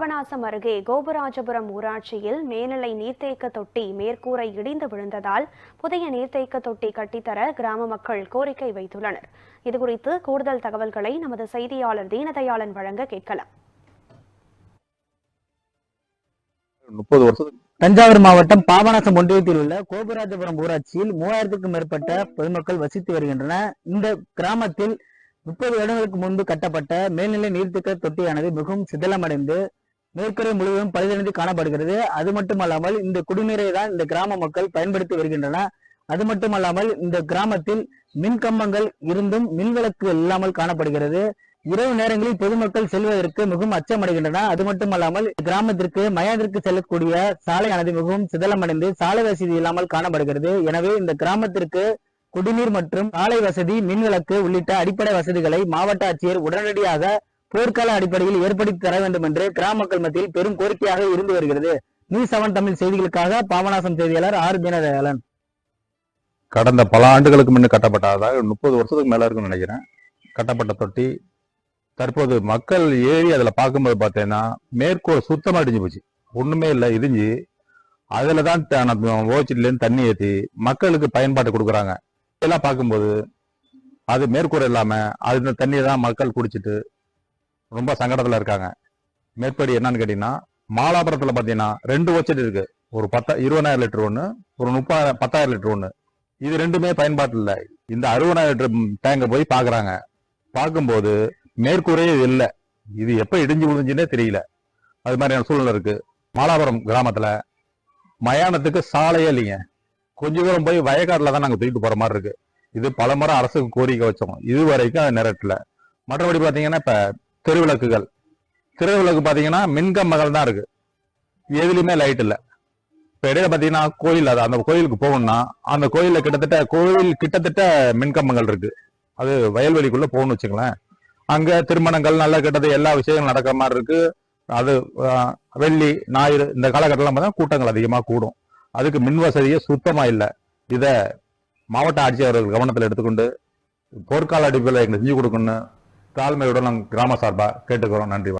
பாபநாசம் அருகே கோபுராஜபுரம் ஊராட்சியில் மேல்நிலை நீர்த்தேக்க தொட்டி மேற்கூரை இடிந்து விழுந்ததால் புதிய நீர்த்தேக்க தொட்டி கட்டித்தர கிராம மக்கள் கோரிக்கை வைத்துள்ளனர். இதுகுறித்து கூடுதல் தகவல்களை நமது செய்தியாளர் தீனதயாளன் வழங்க கேட்கலாம். முப்பது தஞ்சாவூர் மாவட்டம் பாபநாசம் ஒன்றியத்தில் உள்ள கோபுராஜபுரம் ஊராட்சியில் மூவாயிரத்துக்கும் மேற்பட்ட பொதுமக்கள் வசித்து வருகின்றன இந்த கிராமத்தில் முப்பது வருடங்களுக்கு முன்பு கட்டப்பட்ட மேல்நிலை நீர்த்தேக்க தொட்டியானது மிகவும் சிதிலமடைந்து மேற்கரை முழுவதும் பழுதடைந்து காணப்படுகிறது. அது மட்டுமல்லாமல் இந்த குடிநீரை தான் இந்த கிராம மக்கள் பயன்படுத்தி வருகின்றன. அது மட்டுமல்லாமல் இந்த கிராமத்தில் மின் கம்பங்கள் இருந்தும் மின்விளக்கு இல்லாமல் காணப்படுகிறது. இரவு நேரங்களில் பொதுமக்கள் செல்வதற்கு மிகவும் அச்சமடைகின்றன. அது மட்டுமல்லாமல் கிராமத்திற்கு மயானத்திற்கு செல்லக்கூடிய சாலையானது மிகவும் சிதலமடைந்து சாலை வசதி இல்லாமல் காணப்படுகிறது. எனவே இந்த கிராமத்திற்கு குடிநீர் மற்றும் சாலை வசதி மின்விளக்கு உள்ளிட்ட அடிப்படை வசதிகளை மாவட்ட ஆட்சியர் உடனடியாக போர்க்கால அடிப்படையில் ஏற்படுத்தி தர வேண்டும் என்று கிராம மக்கள் மத்தியில் பெரும் கோரிக்கையாக இருந்து வருகிறது. நியூஸ் செவன் தமிழ் செய்திகளுக்காக பாபநாசம் செய்தியாளர் ஆர். தீனதயாளன் கடந்த பல ஆண்டுகளுக்கு முன்னே கட்டப்பட்டதாக முப்பது வருஷத்துக்கு மேல இருக்குன்னு நினைக்கிறேன். கட்டப்பட்ட தொட்டி தற்போது மக்கள் ஏறி அதுல பார்க்கும்போது பார்த்தீங்கன்னா மேற்கோள் சுத்தமா இடிஞ்சு போச்சு. ஒண்ணுமே இல்லை இடிஞ்சு. அதில் தான் ஓச்சிட்ல இருந்து தண்ணி ஏற்றி மக்களுக்கு பயன்பாட்டு கொடுக்குறாங்க. இதெல்லாம் பார்க்கும்போது அது மேற்கூரை இல்லாம அது இந்த தண்ணியை தான் மக்கள் குடிச்சிட்டு ரொம்ப சங்கடத்தில் இருக்காங்க. மேற்படி என்னன்னு கேட்டீங்கன்னா மாலாபுரத்தில் பார்த்தீங்கன்னா ரெண்டு ஓச்சட் இருக்கு. ஒரு பத்தா இருபதாயிரம் லிட்டர் ஒன்று ஒரு முப்பதாயிரம் பத்தாயிரம் லிட்டர் ஒன்று இது ரெண்டுமே பயன்பாட்டில் இல்லை. இந்த அறுபதாயிரம் லிட்டர் டேங்கை போய் பார்க்குறாங்க பார்க்கும்போது மேற்கூரையே இது இல்லை. இது எப்போ இடிஞ்சு விழுந்துச்சுன்னே தெரியல. அது மாதிரியான சூழ்நிலை இருக்குது மாலாபுரம் கிராமத்தில் மயானத்துக்கு சாலையே இல்லைங்க. கொஞ்ச தூரம் போய் வயக்காட்டில் தான் நாங்கள் தூக்கிட்டு போகிற மாதிரி இருக்குது இது பல முறை அரசுக்கு கோரிக்கை வச்சோம். இது வரைக்கும் அது நிறைவேற்றல மற்றபடி பார்த்தீங்கன்னா இப்போ தெருவிளக்குகள். தெருவிளக்கு பார்த்தீங்கன்னா மின்கம்பங்கள் தான் இருக்கு. எதுலையுமே லைட் இல்லை. இப்போ இடையில பார்த்தீங்கன்னா கோயில் அது அந்த கோயிலுக்கு போகணும்னா அந்த கோயிலில் கிட்டத்தட்ட கோயில் கிட்டத்தட்ட மின்கம்பங்கள் இருக்கு. அது வயல்வெளிக்குள்ளே போகணும்னு வச்சுங்களேன் அங்கே திருமணங்கள் நல்ல கெட்டது எல்லா விஷயங்களும் நடக்கிற மாதிரி இருக்கு. அது வெள்ளி ஞாயிறு இந்த காலகட்டம்லாம் பார்த்தா கூட்டங்கள் அதிகமாக கூடும். அதுக்கு மின் வசதியே சுத்தமாக இல்லை. இதை மாவட்ட ஆட்சியர்கள் கவனத்தில் எடுத்துக்கொண்டு போர்க்கால அடிப்படையில் எங்களுக்கு செஞ்சு கொடுக்கணும்னு தாழ்மையுடன் நம் கிராம சார்பா கேட்டுக்கிறோம். நன்றி.